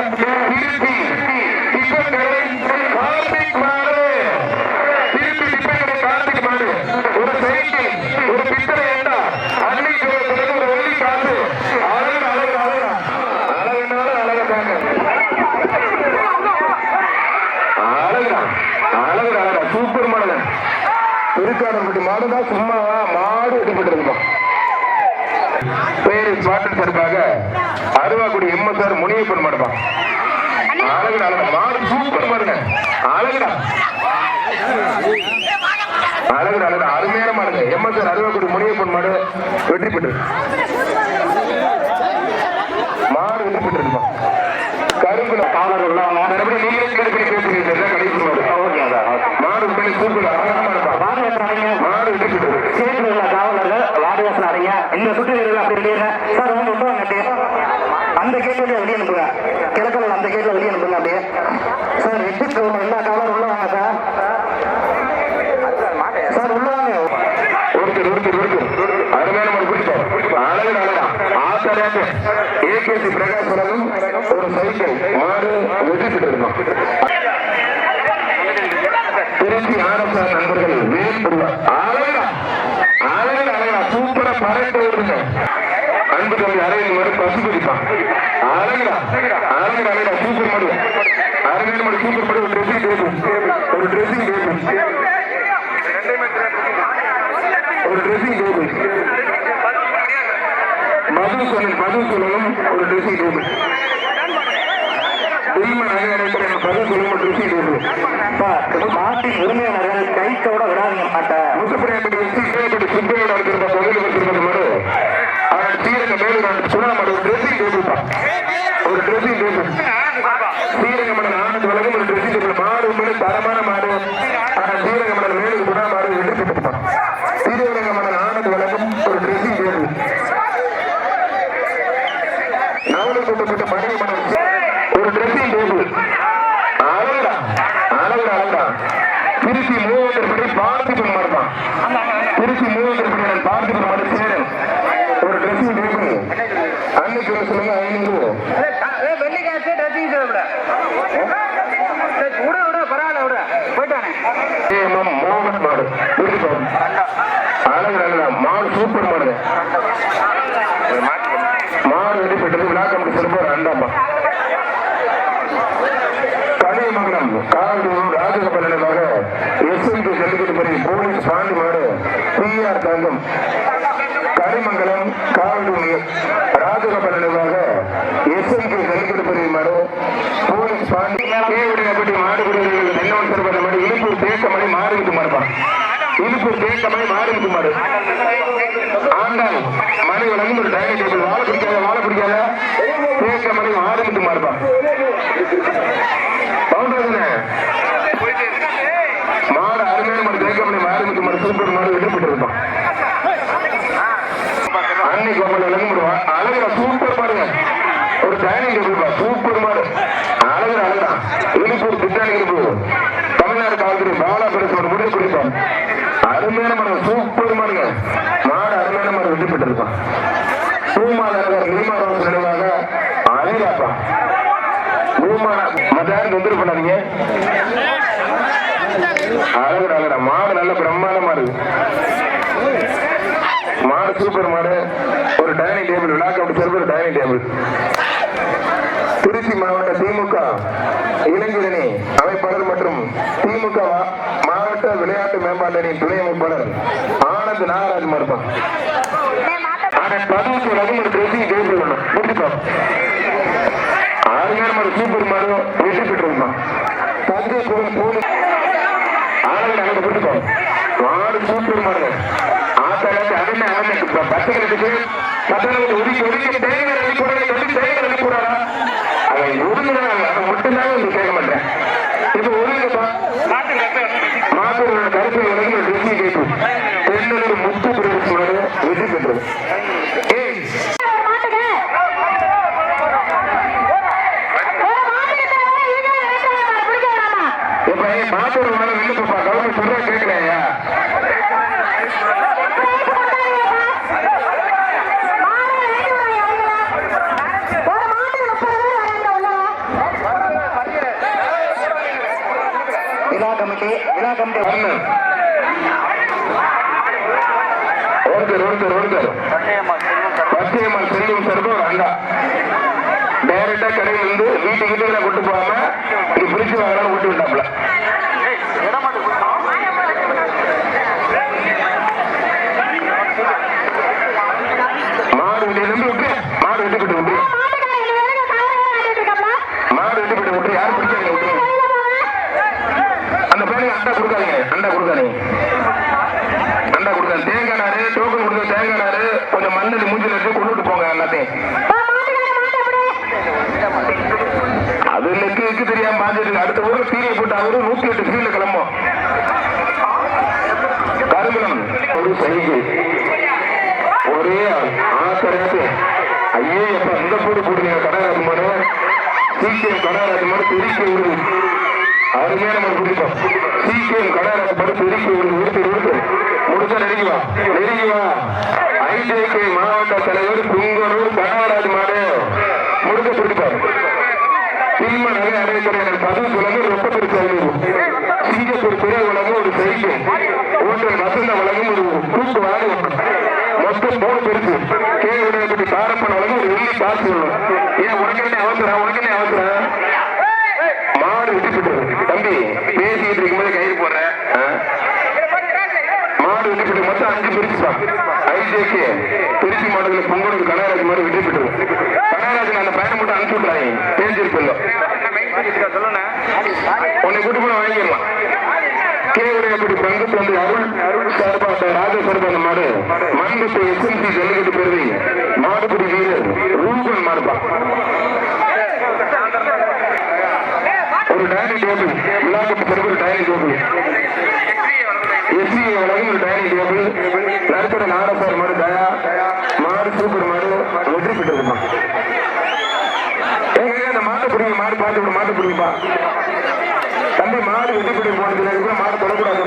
Thank you. அழகுடா அழகா மாடு சூப்பர் பாருங்க. அழகுடா. அழகுடா அழகுடா. அருமையான மாடுங்க. எம்எஸ்ஆர் அருவாக்குடி முனியப்பன் மாடு வெற்றி பெற்று மாடு வெற்றி பெற்று கரும்புல காலர் உள்ளவங்க மறுபடியும் நீங்களே கருப்பி பேசுறீங்க சார் கடைசி மாடு ஓகே சார் ஓகே மாடு உண்மையிலே சூப்பர் அழகான மாடுப்பா வாடகை அடைங்க மாடு வெற்றி பெற்று ஸ்டேட்ல உள்ள காவலர்கள் வாடகை அடைங்க இந்த சுற்று வீரர்கள் அப்படி வெளியேற சார் வந்து விட்டுவாங்க அப்படியே அந்த கேட் வழியா வெளியே அனுப்புங்க கிழக்கில் அந்த கேட்ல வெளியே அனுப்புங்க அப்படியே சார் வெற்றி எல்லா காவலரும் உள்ள வாங்க சார் சார் உள்ள வாங்க ஒருத்தர் ஒருத்தர் ஒருத்தர் அருமையான மாடு பிடிச்சோம் அழகு அழகா ஆத்தராக ஏகேசி பிரகாஷ் வரலும் ஒரு சைக்கிள் மாடு வெற்றி பெற்று இருக்கோம் திருச்சி ஆர்எஸ்ஆர் நண்பர்கள் வேல் அழகா அழகா அழகா சூப்பரா பறந்து அன்பு தம்பி அரையில் மாடு பசு பிடிப்பான் அழகா அழகா அழகா சூப்பர் மாடு அருமையான மாடு சூப்பர் மாடு ஒரு ட்ரெஸ்ஸிங் டேபிள் ஒரு ட்ரெஸ்ஸிங் டேபிள் ஒரு ட்ரெஸ்ஸிங் டேபிள் மது சொல்லணும் மது சொல்லணும் ஒரு ட்ரெஸ்ஸிங் டேபிள் உரிமை நகையடைக்கிற மது சொல்லணும் ட்ரெஸ்ஸிங் டேபிள் சார் மாட்டின் உரிமையாளர்கள் கைத்தோட விடாதீங்க மாட்டை முசப்படியாப்பட்டி வச்சு கீழப்பட்டி சுப்பையோட இருக்கிற பகுதியில் வச்சிருக்கிற மாடு அவன் சீரங்க மேலும் சுனா மாடு ஒரு ட்ரெஸ்ஸிங் டேபிள் தான் ஒரு ட்ரெஸ்ஸிங் டேபிள் சீரங்க மடல் ஆனது வழங்கும் ஒரு ட்ரெஸ்ஸிங் டேபிள் மாடு உண்மையிலே தரமான மாடு ஆனால் சீரங்க மடல் மேலும் சுனா மாடு வெற்றி பெற்றுப்பான் சீரங்க மடல் ஆனது வழங்கும் ஒரு ட்ரெஸ்ஸிங் டேபிள் நவலை கொண்டு மணி மடல் ஒரு ட்ரெஸ்ஸிங் டேபிள் அழகுடா அழகுடா அழகுடா மூவாயிரம் படி பார்த்திபன் மாடுதான் திருச்சி மூவாயிரம் படி நான் பார்த்திபன் மாடு சேரன் ஒரு ட்ரெஸ்ஸிங் டேபிள் அன்னைக்கு ஒரு சொல்லுங்க ஐநூறு. வெள்ளிக்காசு ட்ரெஸ்ஸிங் விட. விட பரவாயில்ல விட. போயிட்டானே ஏஎம்எம் மோகன் மாடு இருக்கட்டும் அழகு அழகா மாடு சூப்பர் மாடு மாடு வெடி பெற்றது விழா கமிட்டி சிறப்பு ரெண்டாம்பா கனியமங்கலம் காவலூர் ராஜகோபால் நினைவாக எஸ்என்பி ஜல்லிக்கட்டுப்படி போலீஸ் பாண்டி மாடு பிஆர் தங்கம் கரிமங்கலம் காவலூர் ராஜகோபால் நினைவாக எஸ்என்பி ஜல்லிக்கட்டுப்படி மாடு போலீஸ் பாண்டி கேவிடப்பட்டி மாடு குடியிருக்கிறது தென்னவன் சிறப்பான மாடு இழுப்பூர் தேக்கமலை மாறுவிட்டு மாடுப்பான் இழுப்பூர் தேக்கமலை மாறுவிட்டு மாடு ஆண்டாள் மணி வழங்கும் ஒரு டைனிங் டேபிள் வாழை பிடிக்காத வாழ பிடிக்காத தேக்கமலை மாறுவிட்டு மாடுப்பான் பவுண்டர்தானே மாடு அருமையான மாடு தேக்கமலை மாறுவிட்டு மாடு சூப்பர் மாடு விடப்பட்டு இருப்பான் அன்னை கோமல் விளங்கும் ஒரு வா- அழகுடா சூப்பர் மாடுங்க ஒரு டைனிங் டேபிள் பா சூப்பர் மாடு அழகுடா அழகுடா இழுப்பூர் திட்டாணி இழுப்பு தமிழ்நாடு காவல்துறை பாலா பெருசோட முடிவு குறிப்போம் அருமையான மாடு சூப்பர் மாடுங்க மாடு அருமையான மாடு வெற்றி பெற்றிருப்பான் பூமாநகர் நீமாரோஸ் நினைவாக அழகாப்பா பூமான மத்த யாரும் தொந்தரவு பண்ணாதீங்க அழகுடா அழகுடா மாடு நல்ல பிரம்மாண்டமா இருக்கு மாடு சூப்பர் மாடு ஒரு டைனிங் டேபிள் விழா கமிட்டி சார்பில் ஒரு டைனிங் டேபிள் திருச்சி மாவட்ட திமுக இளைஞரணி அமைப்பாளர் மற்றும் திமுக மாவட்ட விளையாட்டு மேம்பாட்டு அணி துணை அமைப்பாளர் ஆனந்த் நாகராஜ் மருத்துவம் பதினெட்டு வரைக்கும் ஒரு ட்ரெஸ்ஸிங் டேபிள் ஒன்று முடிச்சுப்போம் ஆறுமையான மாடு சூப்பர் மாடு வெற்றி பெற்றிருப்பான் தஞ்சை புகழ் போலீஸ் ஆளுங்க அங்கே கொடுத்துக்கோ மாடு சூப்பர் மாடு ஆத்தாளாச்சு அதென்ன அவன் பத்துகளுக்கு பத்துகளுக்கு ஒதுக்கி ஒதுக்கி தேங்காய் அள்ளி போடுறா ஒதுக்கி தேங்காய் அள்ளி போடுறா அவன் மட்டும்தான் நீ கேட்க மாட்டேன் இப்போ ஒதுங்கப்பா மாத்தோட கருத்து உலகம் ட்ரெஸ்ஸிங் கேட்டு முத்து பிரதேச வெற்றி பெற்றது ஏய் மாட்டுங்க ஒரு மாட்டுக்கு தேவை ஈகா வேண்டாம் பிடிக்க வேணாமா இப்ப ஏன் மாத்தோட மேல விண்ணப்பா கவர்மெண்ட் சொல்றா கேட்கலையா ஒரு மாட்டுக்கு முப்பது பேர் வராங்க உள்ள கமிட்டி விழா கமிட்டி ஒன்று ஒருத்தர் ஒருத்தர் ஒருத்தர் பச்சையம்மாள் செல்லும் சர்பம் ஒரு அண்டா டைரக்டா கடையில இருந்து வீட்டு வீட்டுகளை கொண்டு போகாம இது பிரிச்சு வாங்கலாம் விட்டு விட்டாப்ல மாடு விட்டு நம்பி விட்டு மாடு விட்டு விட்டு விட்டு மாட்டுக்காரங்க இது வரைக்கும் காலையில ஆடிட்டு இருக்கப்பா. மாடு விட்டு விட்டு விட்டு யாரும் பிடிக்காதீங்க விட்டு வெளியில போங்க. அந்த பையனுக்கு அண்டா கொடுக்காதீங்க அண்டா கொடுக்காதீங்க அண்டா கொடுக்காது தேங்காய் நாரு டோக்கன் கொடுத்த தேங்காய் நாரு கொஞ்சம் மண்ணு மூஞ்சில வச்சு கொண்டுட்டு போங்க எல்லாத்தையும் பா, மாட்டுக்காரங்க மாட்டை பிடி. அது நெக்கு நெக்கு தெரியாம பாத்துட்டு அடுத்த ஊர்ல தீனியை போட்டு அவரு நூத்தி எட்டு ஃபீல்டு கிளம்பும் கருமலம் ஒரு சைகை ஒரே ஆத்தரத்து ஐயே எப்ப இந்த போடு போடுங்க கடராஜ் மாடு சீக்கிரம் கடராஜ் பெருக்கி விடுது. அருமையா நம்ம பிடிப்போம். சீக்கிரம் கடராஜ் மாடு பெருக்கி விடுது. உடுத்து உடுத்து முடிச்சா நெருங்கி வா. நெருங்கி வா. ஐஜேகே மாவட்ட தலைவர் குங்கனூர் கடராஜ் மாடு முடிக்க பிடிப்பார். சினிமா நகை அடைக்கலைஞர் பதவி உலகம் ரொம்ப பெருசு சிங்கப்பூர் பெரிய உலகம் ஒரு சைக்கிள் ஓட்டல் வசந்த உலகம் ஒரு கூட்டு வாழை மொத்தம் மூணு பெருசு கே உடைய காரப்பன் உலகம் ஒரு வெள்ளி காசு வரும் ஏன் உனக்கு என்ன அவசரம்? உனக்கு என்ன அவசரம் மாடு விட்டுக்கிட்டு தம்பி பேசிக்கிட்டு இருக்கும்போது கயிறு போடுற ஆ? மாடு விட்டுக்கிட்டு மொத்தம் அஞ்சு திருச்சி மாடலில் பொங்கலுக்கு கனகராஜ் மாடு விட்டுக்கிட்டு கனகராஜன் அந்த பையனை மட்டும் அனுப்பிச்சு விட்றாங்க உன்னை கூட்டு போய் வாங்கிடலாம் கேவுடைய பங்குக்கு வந்து அருள் அருள் ராஜ சார்பான மாடு மண்புத்து எஸ்எம்சி ஜல்லிக்கட்டு பெருவி மாடுபிடி வீரர் ரூபன் மாடுப்பா ஒரு டைனிங் டேபிள் விழாக்கட்டு பெருமை டைனிங் டேபிள் எஸ்சி உலகம் ஒரு டைனிங் டேபிள் நடுத்தர நாரசார் மாடு தயா மாடு சூப்பர் மாடு வெற்றி பெற்றிருப்பா ஏங்க அந்த மாட்டை பிடிங்க மாடு பிடிங்கப்பா தம்பி மாடு பெற்று போனதுல இருக்கிற மாடு தொடக்கூடாது.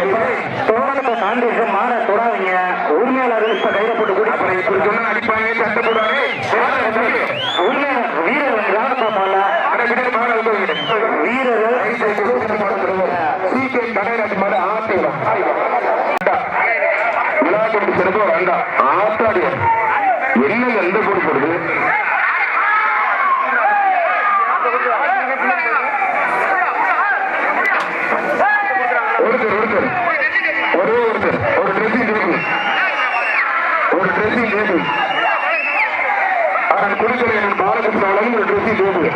தோரணத்தை தாண்டி இருக்க மாடை தொடாதீங்க. உரிமையாளர்கள் இப்ப கையில போட்டு கூடி அப்புறம் இப்படி சொன்னா அடிப்பாங்க போடுவாங்க மாடு தம்பி. உரிமையாளர் வீரர்கள் கிராம பார்ப்பாங்க அட விட மாடு வந்து வீரர்கள் சீக்கிரம் கடைராஜ் மாடு ஆட்டுகிறான் விழா கொண்டு சிறப்பு ஒரு அண்டா ஆத்தாடிய என்னங்க எந்த போடு போடுது ஒருத்தர் ஒருத்தர் ஒரே ஒருத்தர் ஒரு ட்ரெஸ்ஸிங் டேபிள் ஒரு அதன் குடித்துறை பாலகிருஷ்ணாலும் ஒரு ட்ரெஸ்ஸிங் டேபிள்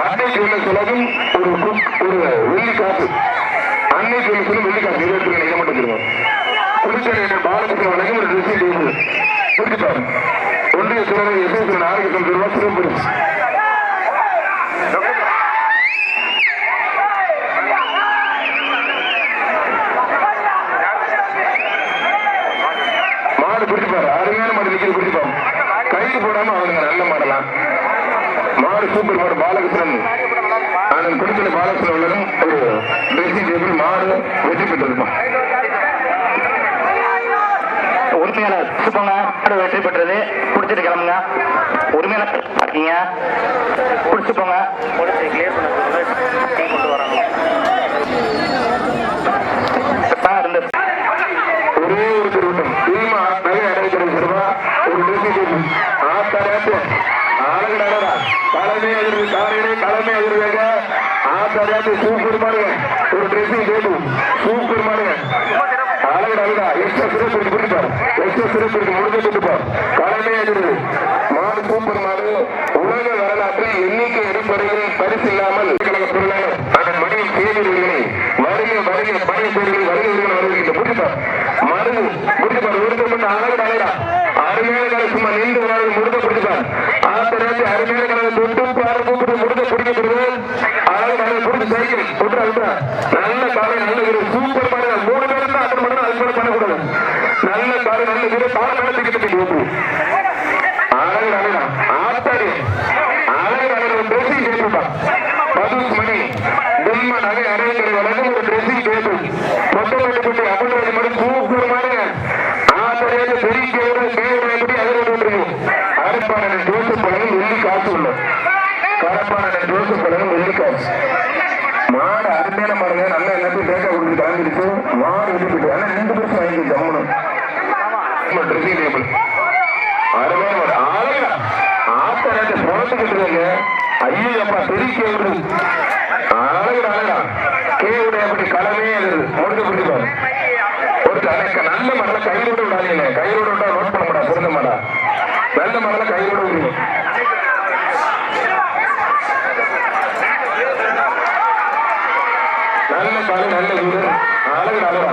அன்னை ஜுவல்லர்ஸ் உலகம் ஒரு ஒரு வெள்ளி காப்பு அன்னை ஜுவல்லர்ஸ் வெள்ளி காப்பு இருபத்தி ரெண்டு மட்டும் சொல்லுங்க குடித்துறை பாலகிருஷ்ண உலகம் ஒரு ட்ரெஸ்ஸிங் டேபிள் புரிஞ்சுப்பாரு ஒன்றிய சிலரை எஸ்எஸ் நாகரிகம் ரூபா சிறப்பு மாடு பிடிச்சுப்பாரு அருமையான மாடு நிக்கிறது பிடிச்சுப்பாரு கயிறு போடாம அவனுங்க நல்ல மாடலாம் மாடு சூப்பர் மாடு பாலகிருஷ்ணன் அதன் குடிச்சல பாலகிருஷ்ணன் உள்ளதும் ஒரு ட்ரெஸ்ஸிங் டேபிள் மாடு வெற்றி பெற்றிருப்பான் உரிமையாளர் சுப்பங்க மாடு வெற்றி பெற்றது. குடிச்சிட்டு கிளம்புங்க. உரிமையாளர் இருக்கீங்க. குடிச்சு போங்க. ஒரே ஒரு திருவட்டம் தீமா நகை அடைக்கிற ஒரு ட்ரெஸ்ஸிங் டேபிள் ஆத்தாடாத்து தலைமை எதிர்வு காலையிலே தலைமை மாடுங்க ஒரு சூப்பர் மாடுங்க அழகுடா அழகா எக்ஸ்ட்ரா சிறப்பு இருக்கு எக்ஸ்ட்ரா சிறப்பு இருக்கு முடிஞ்சு மாடு சூப்பர் மாடு உலக வரலாற்றில் எண்ணிக்கை அடிப்படையில் பரிசு இல்லாமல் கழக பொருளாளர் அதன் மடியில் தேர்தல்களை வருகை வருகை பணி தேர்தலில் வருகை வருகின்ற புரிப்பார் மருந்து புரிப்பார் ஒருத்தர் அழகு அழகா அருமையான கலை சும்மா நின்று ஒரு நாள் முடித பிடிப்பார் அருமையான கலை தொட்டு பாரு கூப்பிட்டு முடித பிடிக்கிறது அழகு அழகு பிடிச்சி சைக்கிள் விட்டுறா விட்டுறா. நல்ல காலை நல்ல வீடு. சூப்பர் மாடு மூணு பேரும் தான் அட்டன் பண்ணணும் அது பண்ணக்கூடாது. நல்ல காலை நல்ல வீடு. காலை மேல தூக்கிட்டு போய் ஓட்டு அழகு அழகா ஆத்தாடி. அழகு அழகு ட்ரெஸ்ஸிங் மணி. தில்மா நகை அரைக்கிற வழங்கும் ஒரு ட்ரெஸ்ஸிங் டேபிள் பொட்டப்பட்டு குட்டி அமல்ராஜ் மாதிரி சூப்பர் மாதிரி ஆத்தாடியாக பெரிய கேவர கேவர எப்படி அதில் விட்டுருக்கு அரப்பான ஜோசப் பழகம் வெள்ளி காசு உள்ள. கரப்பான ஜோசப் பழகம் வெள்ளி காசு. மாடு பாருங்க மாடுங்க நல்ல எல்லாத்தையும் பேக்க கொடுத்துட்டு தாண்டிடுச்சு வாடி விட்டு ஆனா ரெண்டு பேரும் வாங்கி ஜம்முனும் ட்ரெஸ்ஸிங் டேபிள் ஆளுங்க ஆத்த நேரத்தை புறத்துக்கிட்டு ஐயோ அப்பா தெரிய கேவுடு அழகுடா அழகா கேவுடு அப்படி களமே அது முடிஞ்சு ஒரு நல்ல மரல கைரோடு விடாதீங்க. விட்டா நோட் பண்ண மாட்டா பொருந்த மாட்டா நல்ல மரல கைரோடு விடுங்க நல்ல காலை நல்ல வீடு அழகு அழகா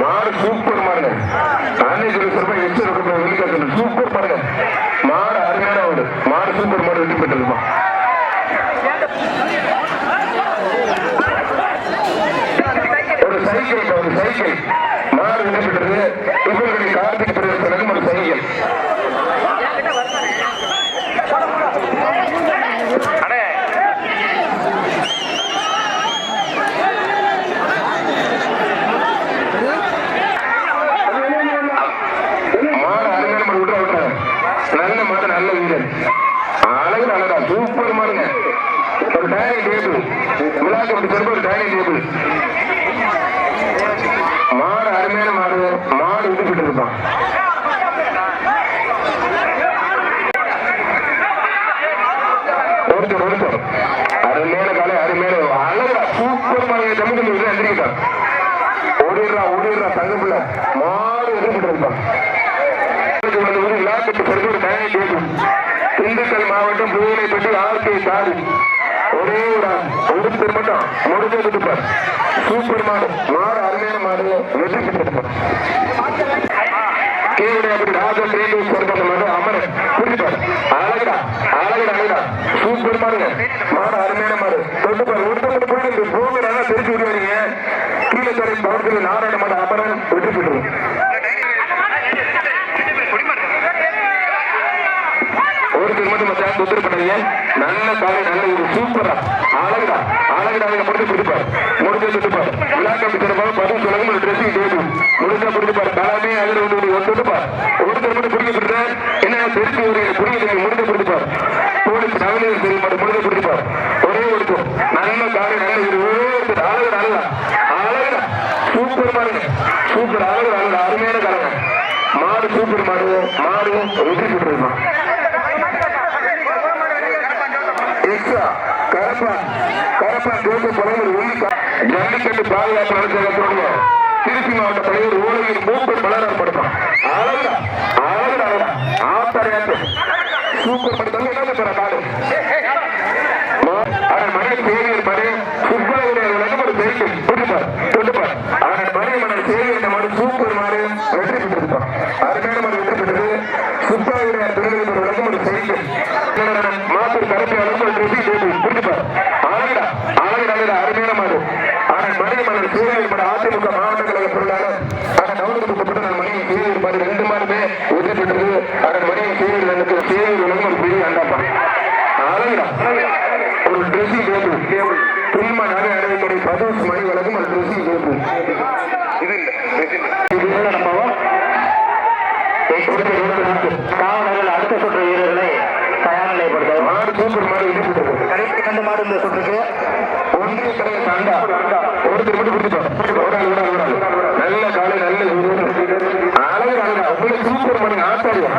மாடு சூப்பர் மாடுங்க அன்னைக்கு ஒரு சிறப்பாக எச்சு இருக்கிற வெளிக்காட்டு சூப்பர் மாடுங்க மாடு அருமையான மாடு மாடு சூப்பர் மாடு வெட்டி பெற்றிருப்பான் ஒரு சைக்கிள் ஒரு சைக்கிள். மாறு வெட்டி இவர்களுடைய கார்த்திக் பிரதேசனுக்கும் ஒரு சைக்கிள் மாடு அருமையான மாடு விட்டுற விட்டுற நல்ல மாடு நல்ல வீரன் அழகு அழகா சூப்பர் மாடுங்க ஒரு டைனிங் டேபிள் விழாக்கு அப்படி சொல்ல ஒரு டைனிங் டேபிள் மாடு அருமையான மாடு மாடு விட்டுக்கிட்டு இருப்பான் ஒருத்தர் ஒருத்தர் அருமையான காலை அருமையான அழகா சூப்பர் மாடு தமிழ் தமிழ் எந்திரிக்கிட்டான் ஓடிடுறா ஓடிடுறா தங்கப்புல மாடு எதிர்க்கிட்டு இருப்பான் இது வந்து ஒரு விளையாட்டுக்கு பிறகு ஒரு பயணி தேடும் திண்டுக்கல் மாவட்டம் புதுவைப்பட்டி ஆர்கே சாரு. ஒரே ஒரு ஆள். ஒருத்தர் மட்டும். முடிஞ்ச விட்டுப்பார் சூப்பர் மாடு. மாடு அருமையான மாடு. வெற்றி பெற்றிருப்பார் கீழே அப்படி ராஜா கிரேண்டி சொந்த மாடு அமரன். புரிஞ்சுப்பார் அழகுடா. அழகுடா அழகுடா. சூப்பர் மாடுங்க மாடு அருமையான மாடு. தொட்டுப்பார் ஒருத்தர் மட்டும் போயிட்டு போகிறாங்க தெரிஞ்சு விடுவாங்க. கீழே தரை பவர்த்தில் நாராயண மாடு அமரன் வெற்றி பெற்றிருக்கும் ஒருத்தர் மட்டும் நல்ல காலை நல்ல ஒரு சூப்பரா. அழகுடா அழகுடா அழகா முடிச்சு கொடுப்பார் முடிஞ்ச கொடுப்பார் விழாக்கம் சிறப்பாக பதிவு சொல்லுங்க ஒரு ட்ரெஸ்ஸிங் டேபிள் முடிஞ்சா கொடுப்பார் கலாமே ஒன்று ஒரு ஒருத்தர் மட்டும் புரிய கொடுத்தா என்ன தெரிஞ்சு ஒரு புரிய முடிஞ்ச கொடுப்பார் போலீஸ் நவநீர் தெரிய மாட்டேன் முடிஞ்ச கொடுப்பார் ஒரே ஒருத்தர். நல்ல காலை நல்ல ஒரு ஒருத்தர். அழகுடா அழகா அழகுடா. சூப்பர் மாடுங்க சூப்பர் அழகுடா அழகுடா. அருமையான காலங்க. மாடு சூப்பர் மாடு. மாடு ருசி பெற்றிருக்கான் எக்ஸா கரப்பா கரப்பா தேர்தல் தலைவர் உள்ளிட்ட ஜல்லிக்கட்டு பாதுகாப்பு நடத்த திருச்சி மாவட்ட தலைவர் ஊழலில் மூப்பர் மலரார் படுத்தான் அழகா அழகா அழகா ஆத்தரையாட்டு சூப்பர் படுத்தாங்க என்ன பெற காடு அவன் மனைவி சேவியர் மனை சுப்பாவுடைய ஒரு செய்தி புரிப்பார் தொட்டுப்பார் அவன் மனைவி மனை சேவியர் மாடு சூப்பர் மாடு வெற்றி பெற்றிருப்பான் அருமையான மாடு வெற்றி பெற்றது சுப்பாவுடைய தொழில் ஒரு விளக்கம் ஒரு செய்தி மாத்தூர் கருப்பை அளவு ட்ரெஸ்ஸி டேபிள் புரிஞ்சுப்பார் அழகுடா அழகுடா அழகுடா அருமையான மாடு அவன் மனைவி மன்னர் சேவியர் மாடு அதிமுக மாவட்ட கழக பொருளாளர் அவன் டவுனுக்கு கூப்பிட்டு நான் மனைவி சேவியர் மாடு ரெண்டு மாடுமே வெற்றி பெற்றது அவன் மனைவி சேவியர் எனக்கு சேவியர் விளக்கம் ஒரு பெரிய அண்டாப்பா அழகுடா ஒரு ட்ரெஸ்ஸிங் டேபிள் திரும்ப நகை அடையக்கூடிய பதோஸ் மணி வழங்கும் ஒரு ட்ரெஸ்ஸிங் டேபிள் இது இல்ல இது என்ன நம்பவும் காவலர்கள் அடுத்த சுற்று வீரர்களை தயார் நிலைப்படுத்த மாடு சூப்பர் மாடு இடிப்பட்டு கடைசி ரெண்டு மாடு இந்த சுற்றுக்கு ஒன்றிய கடையை தாண்டா ஒருத்தர் மட்டும் பிடிச்சிட்டோம் ஒரு ஆள் ஒரு ஆள் ஒரு ஆள். நல்ல காலை நல்ல அழகு அழகு அப்படி சூப்பர் மாடு ஆத்தாடியா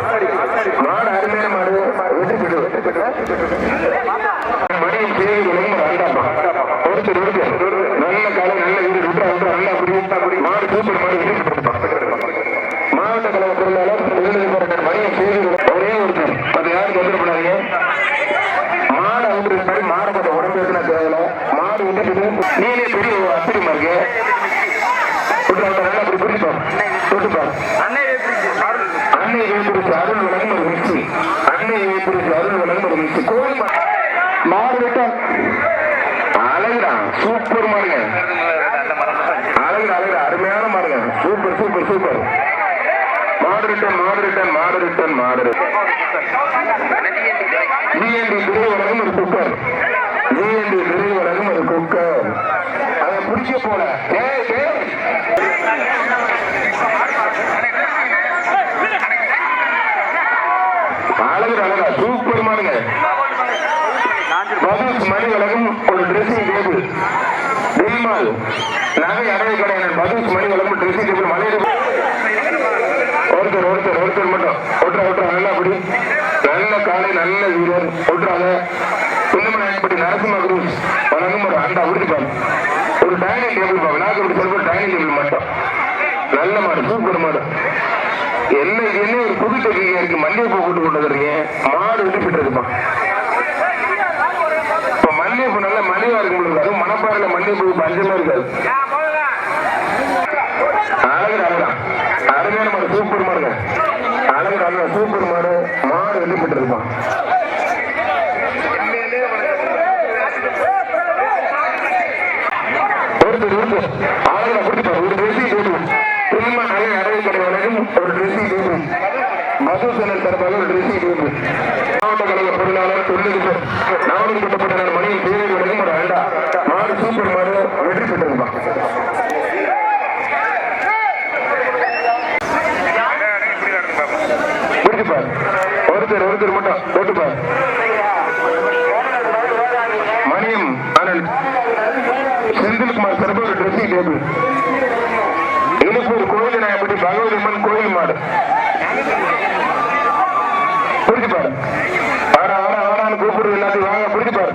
மாடு அருமையான மாடு. வெற்றி பெற்று வேண்டாமா ஒருத்தர் ஒருத்தர் நல்ல காலை நல்ல வீரர் விட்டா விட்டா நல்லா அப்படி மாடு சூப்பர் மாடு வெற்றி பெற்று மாவட்ட கழக பொருளாளர் எழுதி மணியும் சேவை ஒரே ஒருத்தர் அது யாருக்கு வந்துட கூடாதீங்க மாடு அவுட்டு மாதிரி மாடு கொஞ்சம் உடம்பு ஏற்றின தேவையில்ல மாடு விட்டுட்டு நீனே பெரிய ஒரு அப்பிடிமா இருக்கு விட்டு அவட்ட நல்லா அப்படி புரிஞ்சுப்பார் தொட்டுப்பார் அன்னை வைப்பிடிச்சு அருள் வழங்கும் ஒரு மிக்சி அன்னை வைப்பிடிச்சு அருள் வழங்கும் ஒரு மிக்சி கோயில் மா- மாடு விட்டோம் அழகுடா சூப்பர் மாடுங்க அழகுடா அழகுடா அருமையான மாடுங்க சூப்பர் சூப்பர் சூப்பர் மாடு ரிட்டன் மாடு ரிட்டன் மாடு ரிட்டன் மாடு ரிட்டன் ஜிஎன்டி திருவலகம் ஒரு குக்கர் ஜிஎன்டி திருவலகம் ஒரு குக்கர் அதை பிடிக்க போல ஏய், ஏய். அழகு அழகா சூப்பர் மாடுங்க. பபுஸ் மணி விலகும் ஒரு ட்ரெஸ்ஸிங் டேபிள் புலிமால் நகை அடவை கடை மதுஸ் மணி விலகும் ட்ரெஸ்ஸி டேபிள் மலையில ஒருத்தர் ஒருத்தர் ஒருத்தர் மட்டும். ஒட்டுறா ஒட்டுறா. நல்லா அப்படி நல்ல காலை நல்ல வீரர். ஒட்டுறாங்க புன்னமநாயப்பட்டி நரசிம்ம குரு. வழங்கும் ஒரு அண்டா விடுத்துப்பாங்க ஒரு டைனிங் டேபிள் பாங்க அப்படி சொல்ற டைனிங் டேபிள் மட்டும். நல்ல மாடு சூப்பர் மாடு. என்ன இது என்ன ஒரு புது டெக்னிக்கா இருக்கு? மல்லிகைப்பூ போட்டு கொண்டு வந்துடுறீங்க மாடு விட்டு இருக்குப்பா இப்ப மல்லிகைப்பூ நல்ல மலிவா இருக்கும் உங்களுக்கு. அதுவும் மணப்பாறையில மல்லிகைப்பூ பஞ்சமா இருக்காது அழகு அழகா அருமையான மாடு சூப்பர் மாடுங்க அழகு அழகா சூப்பர் மாடு மாடு வெள்ளி பெற்று இருப்பான் ஒருத்தர் ஒருத்தர் அழகா கொடுத்துப்பாரு ஒரு ட்ரெஸ்ஸிங் போட்டு திரும்ப நல்ல அடவை கடை வழங்கும் ஒரு ட்ரெஸ்ஸிங் போட்டு மதுசனல் தரப்பாக மாவட்ட கழக பொருளாளர் தொழிலுக்கு நாவல் கட்டப்பட்ட மணியின் பேரை ஒரு அண்டா. மாடு சூப்பர் மாடு வெற்றி பெற்றிருப்பான் ஒருத்தர் ஒருத்தர் மட்டும் போட்டுப்பார் மணியம் ஆனந்த் செந்தில்குமார் சார்பு ஒரு ட்ரெஸ்ஸிங் டேபிள் இழுப்பூர் கோயில் நாயப்பட்டி பகவதி அம்மன் கோயில் மாடு புரிஞ்சுப்பார் ஆடா ஆடா ஆடான்னு கூப்பிடுறது எல்லாத்தையும் வாங்க புரிஞ்சுப்பார்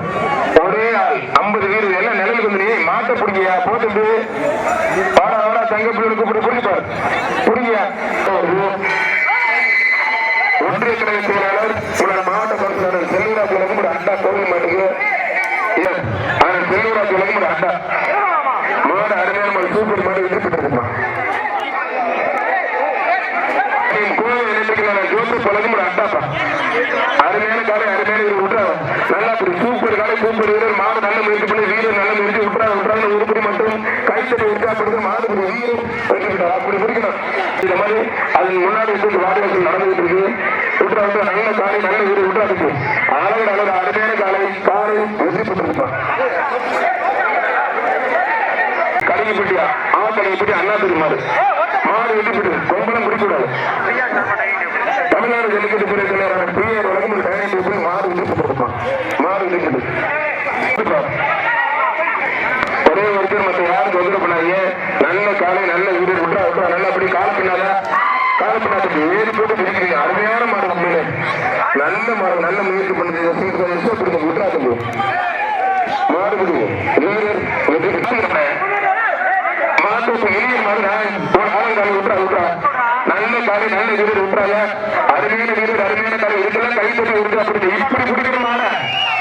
ஒரே ஆள் ஐம்பது வீடு எல்லாம் நிழலுக்கு வந்து நீ மாட்ட பிடிங்கியா போட்டு ஆடா ஆடா தங்க பிள்ளை கூப்பிட்டு புரிஞ்சுப்பார் புரிஞ்சியா ஒன்றிய கழக செயலாளர் உங்களோட மாவட்ட கவுன்சிலர் செல்வராஜ் வழங்கும் ஒரு அண்டா கோவில் மாட்டுக்கு Yes, ஆனால் செல்வராஜ் வழங்கும் ஒரு அண்டா மாடு அருமையான மாடு சூப்பர் மாடு வெற்றி பெற்றிருப்பான் கோவில் நிலையத்துக்கு ஜோசப் வழங்கும் ஒரு அண்டாப்பா அருமையான காலை அருமையான வீரர் விட்டுறாங்க நல்லா ஒரு சூப்பர் வீரர் மாடு நல்ல முயற்சி பண்ணி வீரர் நல்ல முயற்சி உட்பட உட்பட உருப்படி மற்றும் கைத்தறி உற்சாகப்படுத்த மாடு ஒரு வீரர் வெற்றி அப்படி பிடிக்கணும் இந்த மாதிரி அதன் முன்னாடி இருந்து வாடிவாசல் நடந்துகிட்டு இருக்கு விட்டுறா நல்ல காலை நல்ல வீடு விட்டுறா இருக்கு. அளவு அளவு அருமையான காலை காலை வெற்றி பெற்றிருப்பான் கலிங்கப்பட்டியா ஆ கடையை கலிங்கப்பட்டி அண்ணா பெருமாறு மாடு வெற்றி பெற்று கொம்பளம் பிடிக்கூடாது தமிழ்நாடு ஜல்லிக்கட்டு துறை தலைவரான பி ஆர் வழங்கும் ஒரு டைனிங் டேபிள் மாடு வெற்றி பெற்றிருப்பான் மாடு வெற்றி பெற்று ஒரே ஒருத்தர் மற்ற யாரும் தொந்தரவு பண்ணாதீங்க நல்ல காலை நல்ல வீரர் விட்டா விட்டா நல்ல அப்படி கால பின்னால ஏறி போட்டு பிடிக்கிறீங்க அருமையான மாடு உண்மையிலே நல்ல மாடு நல்ல முயற்சி பண்ணுது. சீட்டு விஷயம் விட்டா மாடு பிடிக்கும் வீரர் வெற்றி பெற்று மாட்டு எளிய விட்டுறா விட்டுறா. நல்ல காலை நல்ல வீடு விட்டுறாங்க. அருமையான வீடு அருமையான காலை இதுக்கெல்லாம் கைத்தறி உற்சாகப்படுது இப்படி பிடிக்கிற மாலை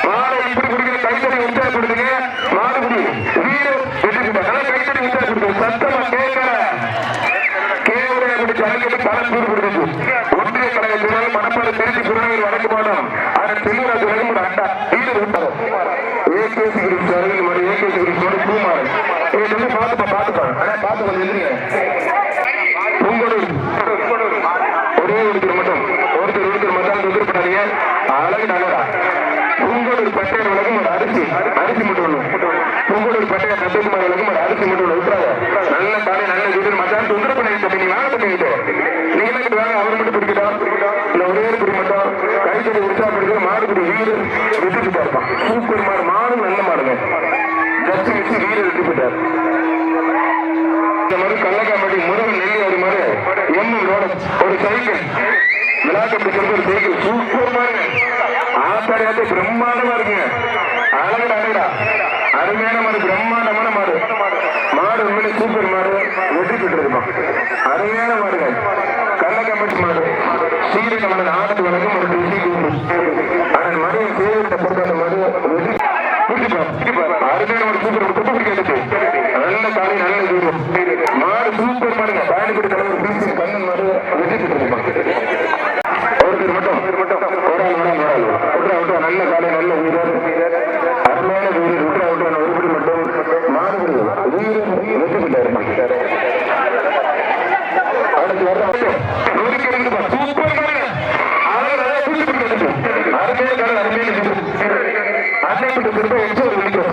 மாலை இப்படி பிடிக்கிற கைத்தறி உற்சாகப்படுதுங்க மாடுபடி வீரர் வெற்றி பெற்றார் நல்லா கைத்தறி உற்சாகப்படுது சத்தமா கேட்கல கேவலையா பிடிச்சு அழைக்கிட்டு களம் தூர் கொடுத்துச்சு ஒன்றிய கழகத்தினால் மணப்பாடு திருச்சி புறநகர் வடக்கு மாவட்டம் அதன் தெளிவாக வழங்கும் ஒரு அண்டா வீரர் விட்டார் ஏகேசி கிரிப்ஸ் அருகில் மாதிரி ஏகேசி கிரிப்ஸ் மாதிரி பூமாறு இதை சொல்லி பார்த்துப்பா பார்த்துப்பா ஆனா பார்த்து கொஞ்சம் எதிரிங்க பூங்கொடூர் ஒரே ஒருத்தர் மட்டும் ஒருத்தர் ஒருத்தர் மட்டும் எதிர்படாதீங்க அழகு நகரா பூங்கொடூர் பட்டையர் வழங்கும் ஒரு அரிசி அரிசி மட்டும் ஒண்ணு பூங்கொடூர் பட்டையர் சத்தகுமார் வழங்கும் ஒரு அரிசி மட்டும் ஒண்ணு விட்டுறாங்க நல்ல காலை நல்ல வீடு மச்சான் தொந்தரவு பண்ணிட்டு நீ வாங்க பண்ணிக்கிட்டு நீங்க என்ன வாங்க அவர் மட்டும் பிடிக்கட்டும் இல்ல ஒரே ஒரு பிடி மட்டும் கைத்தறி உற்சாகப்படுகிற மாடுபிடி வீடு சூப்பர் மாடு மாடு நல்ல மாடுங்க ஜஸ்ட் வச்சு வீடு எடுத்து போட்டார். இந்த மாதிரி கள்ளக்காம்பட்டி முருகன் நெல்லி ஒரு மாதிரி எம் ரோட ஒரு சைக்கிள் விளையாட்டு சொல்ற ஒரு சைக்கிள் சூப்பர் மாடுங்க ஆத்தாரியாத்தே பிரம்மாண்டமா இருக்குங்க அழகுடா அழகுடா. அருமையான மாடு பிரம்மாண்டமான மாடு. மாடு உண்மையிலே சூப்பர் மாடு. வெற்றி பெற்றிருப்பான் அருமையான மாடுங்க கள்ளக்காம்பட்டி மாடு. சீரக மாடு ஆட்டு வழங்கும் ஒரு ருசி கூண்டு ஆனால் மடியை சேவிட்ட பொறுத்த மாடு வெற்றி புரிஞ்சுப்பா அருமையான ஒரு சூப்பர் ஒரு துப்பு பிடிக்கிறது நல்ல காலை நல்ல வீரம் மாடு சூப்பர் மாடுங்க பயணிப்படி தலைவர் பிசி கண்ணன் மாடு வெற்றி பெற்றிருப்பான் ஒருத்தர் மட்டும் ஒரு ஆள் ஒரு ஆள் ஒரு ஆள் விட்றா விட்றா நல்ல காலை நல்ல வீரர் அருமையான வீரர் விட்றா விட்றா ஒருபடி மட்டும் மாறுபடி வீரர் வெற்றி பெற்றார் அடுத்து வர்ற நூறுக்கு இருந்து சூப்பர் மாடுங்க அழகு அழகு புரிஞ்சு பிடிக்கிறது அருமையான காலை அருமையான வீரர் அன்னை விட்டு திரும்ப எச்சோ விழிக்கும்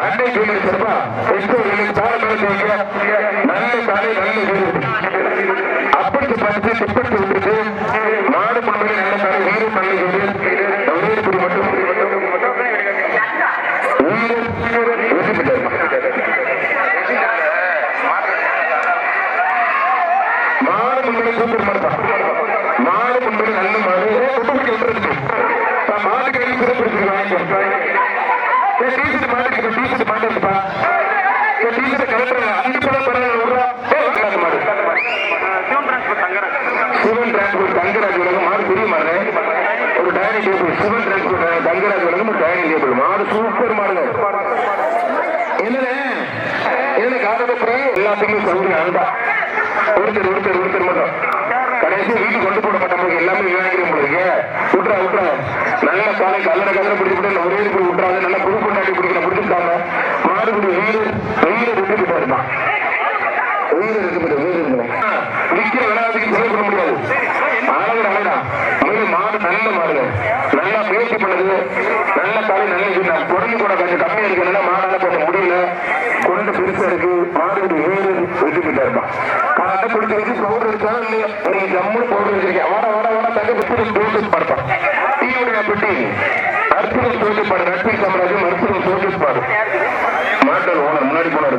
அன்னை வீடு திரும்ப எச்சோ விழி சாலை மேல நல்ல காலை நல்ல வீடு அப்படி பார்த்து துப்பட்டு விட்டுட்டு மாடு பொண்ணு நல்ல காலை வீடு நல்ல வீடு வீடு குடி மட்டும் வீடு வெற்றி பெற்றார் டீஷர்ட் மாட்டிருக்கு டீஷர்ட் மாட்டிருக்குப்பா டீஷர்ட் கலெக்டர் அஞ்சு படம் பரவாயில்ல விடுறா ஏய், விடாத மாடு சிவன் டிரான்ஸ்போர்ட் தங்கராஜ் உலகம் மாடு பெரிய மாடு ஒரு dining table Sivan transport Thangaraj உலகம் ஒரு டைனிங் டேபிள் மாடு சூப்பர் மாடுங்க என்னண்ணே என்ன காரணத்தை எல்லாத்துக்குமே சௌகரியம் அன்பா ஒருத்தர் ஒருத்தர் ஒருத்தர் மட்டும் கடைசி வீட்டுக்கு கொண்டு போட மாட்டோம் எல்லாமே விநாயகர் உங்களுக்கு விட்றா விட்றா நல்ல காலை கல்லற கல்லற பிடிச்சிட்டு நல்ல குழு கொண்டாடி நல்லா புது பொண்டாட்டி பிடிக்கிற பிடிச்சிருக்காங்க மாடுபிடி வீடு வீடு விட்டு போயிட்டு வெயில் உயிர் இருக்குது உயிர் இருக்குது விற்கிற விளையாட்டுக்கு செலவு பண்ண முடியாது. அழகு அழகா மயில் மாடு நல்ல மாடுங்க நல்லா முயற்சி பண்ணுது. நல்ல காலை நல்ல இது நான் கூட கொஞ்சம் கம்மியா இருக்கனால மாடால கொஞ்சம் முடியல. குழந்தை பெருசா இருக்கு. மாடு உயிர் விட்டுக்கிட்டே இருப்பான் காலை பிடிச்சி வச்சு பவுடர் இருக்கா இல்லையா? நீங்க ஜம்முன்னு பவுடர் வச்சிருக்கேன். வாட வாட வாட தங்க பிடிச்சி படுத்தான் டீ உடைய பெட்டி. அற்புதம் தோட்டு பாடு நட்பி சாம்ராஜ்யம் அற்புதம் தோட்டு பாடு மாட்டல் ஓனர் முன்னாடி போனாரு.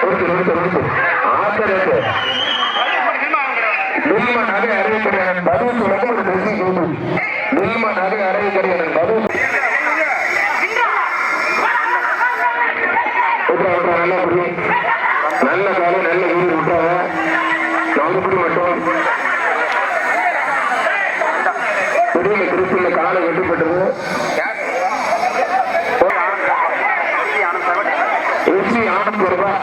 ஒருத்தர் ஒருத்தர் ஒருத்தர் ஆச்சரியத்து நில்மா நகை அறையக்கரையாளன் பதிவு சுலகம் ஒரு நகை அறையக்கரையாளன் பதிவு விட்றா விட்றா நல்லா புடி நல்ல காலம் நல்ல வீடு விட்டாங்க நாலு புடி மட்டும் பெரிய கிறிஸ்துல காலை வெட்டுப்பட்டது ருசி ஆனந்த் ரூபாய்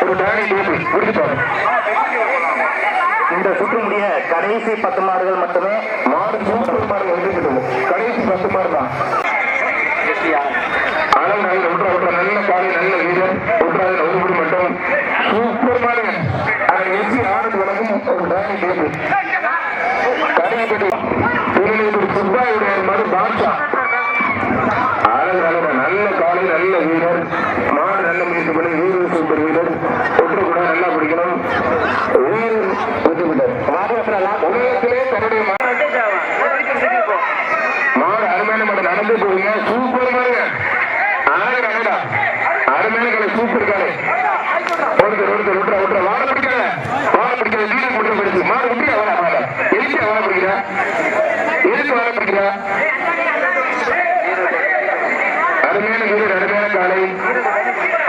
ஒரு டைனிங் டேபிள் முடிச்சுட்டாரு இந்த சுற்று முடிய கடைசி பத்து மாடுகள் மட்டுமே மாடு சூப்பர் மாடு வந்துட்டு கடைசி பத்து மாடு தான். ஆனால் நாங்கள் விட்ற விட்ற நல்ல காலை நல்ல வீரர். விட்றாது நவுபடி மட்டும் சூப்பர் மாடுங்க அந்த எஸ்சி ஆனந்த் வழங்கும் ஒரு டைனிங் டேபிள் கடைப்பட்டி திருநெல்வேலி சுப்பாயுடைய மாடு பாட்ஷா அழகு அழகு நல்ல காலை நல்ல வீரர் மாடு நல்ல முயற்சி பண்ணி வீரர் சூப்பர் வீரர் ஒற்று கூட நல்லா பிடிக்கணும் வீரர் விட்டுவிட்டார் உலகத்திலே தன்னுடைய மாடு அருமையான மாடு நடந்து போவீங்க சூப்பர் மாடுங்க அழகு அழகா அருமையான காலை சூப்பர் ஒருத்தர் ஒருத்தர் விட்டுற விட்டுற வாழ பிடிக்கல வாழ பிடிக்கல வீடு மட்டும் பிடிச்சு மாடு விட்டு அவளை மாட எதுக்கு வாழ பிடிக்கிற எதுக்கு வாழ பிடிக்கிற அருமையான வீரர் அருமையான காலை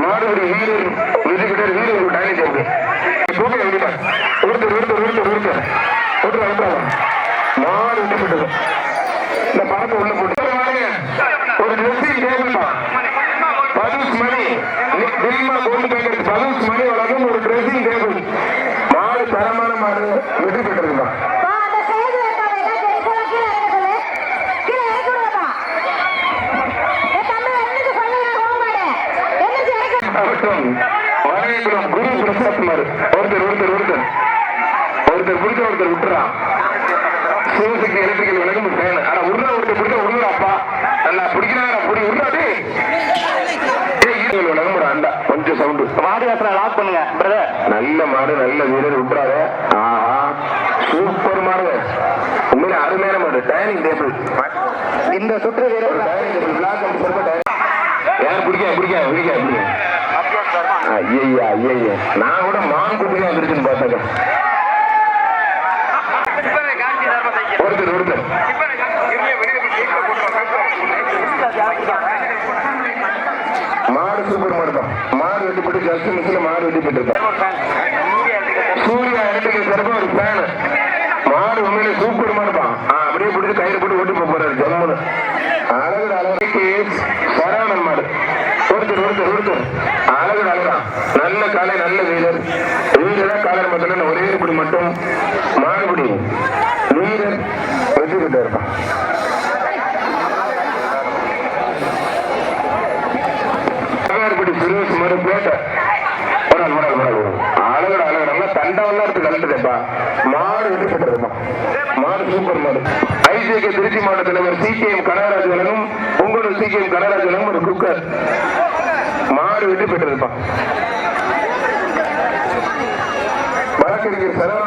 மாடுபடி வீரர் விதிக்கிட்டர் வீரர் ஒரு டைனிங் டேபிள் தூக்க விடுமா ஒருத்தர் ஒருத்தர் ஒருத்தர் ஒருத்தர் ஒருத்தர் ஒருத்தர் மாடு விட்டுவிட்டது இந்த பணத்தை உள்ள போட்டு ஒரு வாங்க. ஒரு ட்ரெஸ்ஸிங் டேபிள் தான் பதுஸ் மணி தில்மா கோல்டு பேக்கர் பதுஸ் மணி வழங்கும் ஒரு ட்ரெஸ்ஸிங் டேபிள் மாடு தரமான மாடு வெற்றி பெற்றிருக்குமா பா, அந்த stage இருக்காங்க, ஏதாவது தெரிஞ்சவங்க கீழே இறக்க சொல்லு. கீழே இறக்கி விடுங்கப்பா. ஏ தம்பி, எந்திரிச்சு சொல்லுங்க, கோவமாடு. எந்திரிச்சு இறக்கி அவட்டும் வரையகுலம் குரு பிரசாத் மாறு ஒருத்தர் ஒருத்தர் ஒருத்தர். ஒருத்தர் பிடிச்ச ஒருத்தர் விட்டுறான். சிவசக்தி எலக்ட்ரிக்கல் விளக்கம் ஃபேன் ஆனா உருளா ஒருத்தர் பிடிச்ச உருளா அப்பா நல்லா பிடிக்கிறாங்க புடி அண்டா. கொஞ்சம் சவுண்டு. மாடு வாசனை லாக் பண்ணுங்க பிரதர் நல்ல மாடு நல்ல வீரர் விட்டுறாத. ஆஹா. சூப்பர் மாடு. உண்மையில அருமையான மாடு. டைனிங் டேபிள் இந்த சுற்று வீரர் dining table black and dining யார் பிடிக்க பிடிக்க பிடிக்க பிடிக்க ஐயா ஐயா நான் கூட மான் குட்டியா வந்துருச்சுன்னு பார்த்தேன் ஒருத்தர் ஒருத்தர். மாடு சூப்பர் மாடு மாடு வெட்டி போட்டு ஜஸ்ட் மிஸ்ல மாடு வெட்டிப்பட்டு சூர்யா எனக்கு சிறப்பு ஒரு பேனு மாடு உண்மையிலே சூப்பர் மாடு தான் ஆ, அப்படியே பிடிச்சி கயிறு போட்டு ஓட்டி போக போறாரு ஜம்முன்னு அழகு அழகு சரவணன் மாடு ஒருத்தர் ஒருத்தர் ஒருத்தர் அழகு அழகா நல்ல காலை நல்ல வீரர் வீரரா காலர் மட்டும் ஒரே இப்படி மட்டும் மாடுபிடி வீரர் வெற்றி பெற்று இருப்பான் அழகார்படி சுரேஷ் மாடு பேட்டை போறாள் போறாள் போறாள் அழகட அழகட நல்லா தண்டவெல்லாம் எடுத்து கலந்துட்டேப்பா மாடு வெற்றி பெற்றிருப்பான் மாடு சூப்பர் மாடு ஐசிஐக்கு திருச்சி மாவட்ட தலைவர் சி கே எம் கனகராஜ் வழங்கும் உங்களோட சி கே எம் கனகராஜ் வழங்கும் ஒரு குக்கர். மாடு வெற்றி பெற்றிருப்பான். வழக்கறிஞர் சரவண